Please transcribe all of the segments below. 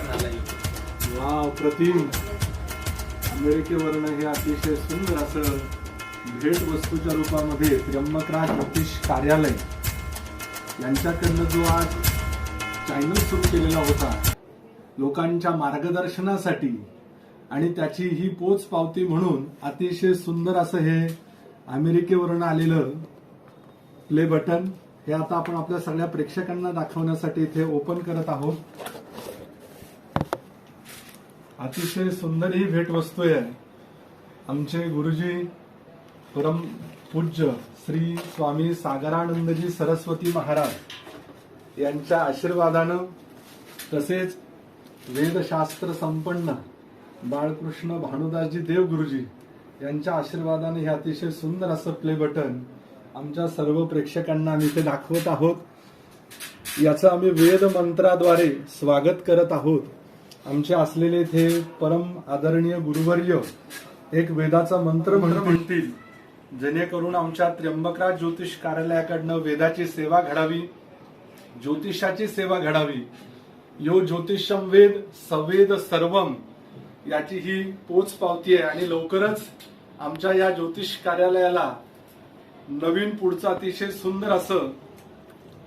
वा प्रतिम. अमेरिकेवरनं हे अतिशय सुंदर असं भेट वस्तूच्या रूपामध्ये त्र्यंबकराज ज्योतिष कार्यालय यांच्याकडनं जो आज चॅनल सुरू केलेला होता लोकांच्या मार्गदर्शनासाठी. आणि त्याची ही पोच पावती म्हणून अतिशय सुंदर असं हे अमेरिकेवरून आलेलं प्ले बटन हे आता आपण आपल्या सगळ्या प्रेक्षकांना दाखवण्यासाठी इथे ओपन करत आहोत. अतिशय सुंदर ही भेटवस्तू आहे. आमचे गुरुजी परम पूज्य श्री स्वामी सागरानंदजी सरस्वती महाराज यांच्या आशीर्वादानं तसेच वेदशास्त्र संपन्न बाळकृष्ण भानुदासजी देव गुरुजी यांच्या आशीर्वादाने हे अतिशय सुंदर असं प्ले बटन आमच्या सर्व प्रेक्षकांना आम्ही ते दाखवत आहोत. याचं आम्ही वेद मंत्राद्वारे स्वागत करत आहोत. आमचे असलेले ते परम आदरणीय गुरुवर्य एक वेदाचा मंत्र मंत्र म्हणतील. जेणेकरून आमच्या त्र्यंबकराज ज्योतिष कार्यालयाकडनं वेदाची सेवा घडावी ज्योतिषाची सेवा घडावी. यो ज्योतिषम वेद सवेद सर्वम याची ही पोच पावती आहे आणि लवकरच आमच्या या ज्योतिष कार्यालयाला नवीन पुढचं अतिशय सुंदर असं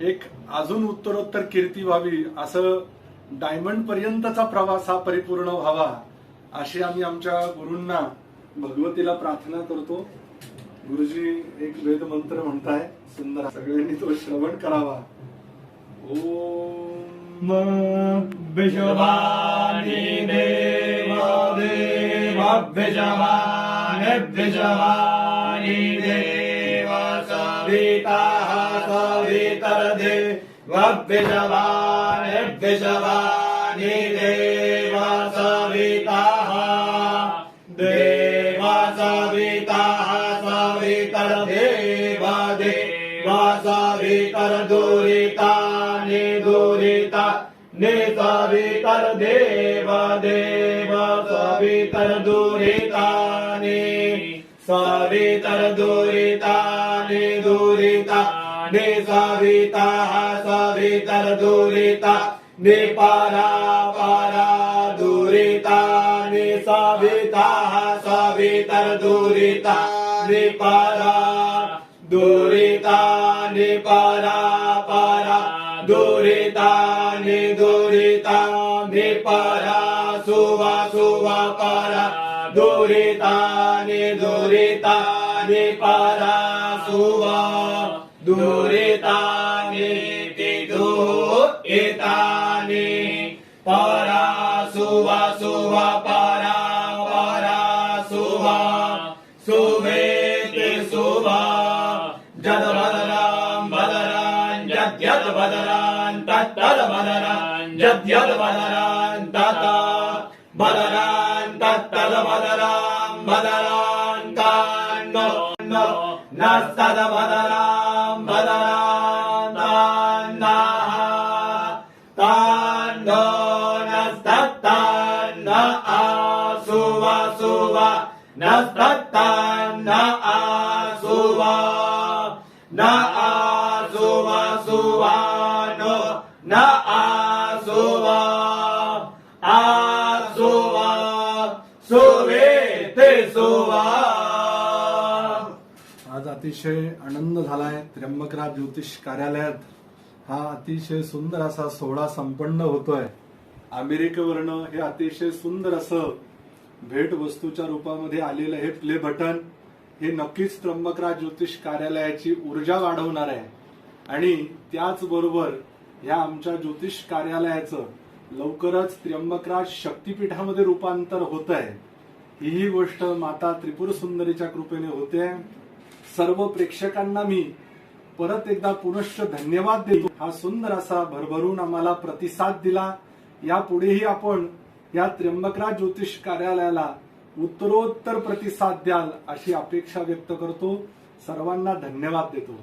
एक अजून उत्तरोत्तर कीर्ती व्हावी असं डायमंड पर्यंतचा प्रवास हा परिपूर्ण व्हावा अशी आम्ही आमच्या गुरूंना भगवतीला प्रार्थना करतो. गुरुजी एक वेद मंत्र म्हणताय सुंदर. सगळ्यांनी तो श्रवण करावा. ओम विश्वानि देवा देवाभ्यजवानिभ्यजवानि देव सविताः सवितर्देवाभ्यजवानिभ्यजवानि देव सवितर्दुरितानि दुरिता निसवितर देव देव सवितर दुरितानि सवितर दुरितानि दुरिता निसविताः सवितर दुरिता निपरा परा दुरितानि सविताः सवितर दुरिता निपरा दुरितानि परा परा दुरितानि दुरितानि परा सुवा सुवा परा दुरितानि दुरितानि परा सुवा दुरितानि बदरान यद्यद बदरान तता बदरान तत्तद बदराम बदरान कान्नो नो नस्तद बदराम बदरान तान्नाः तान्नो नस्तत्तान्न आसुवा सुवा नस्तत्तान्न आसुवा अतिशय आनंद झालाय. त्र्यंबकराज ज्योतिष कार्यालयात हा अतिशय सुंदर असा सोहळा संपन्न होतोय. अमेरिकेवरनं हे अतिशय सुंदर असं भेट वस्तूच्या रूपामध्ये आलेलं हे प्ले बटन हे नक्कीच त्र्यंबकराज ज्योतिष कार्यालयाची ऊर्जा वाढवणार आहे. आणि त्याचबरोबर ह्या आमच्या ज्योतिष कार्यालयाचं लवकरच त्र्यंबकराज शक्तीपीठामध्ये रूपांतर होत आहे ही गोष्ट माता त्रिपुर सुंदरीच्या कृपेने होते. सर्व प्रेक्षकांना मी परत एकदा पुनश्च धन्यवाद देतो. हा सुंदर असा भरभरून आम्हाला प्रतिसाद दिला. यापुढेही आपण या त्र्यंबकराज ज्योतिष कार्यालयाला उत्तरोत्तर प्रतिसाद द्याल अशी अपेक्षा व्यक्त करतो. सर्वांना धन्यवाद देतो.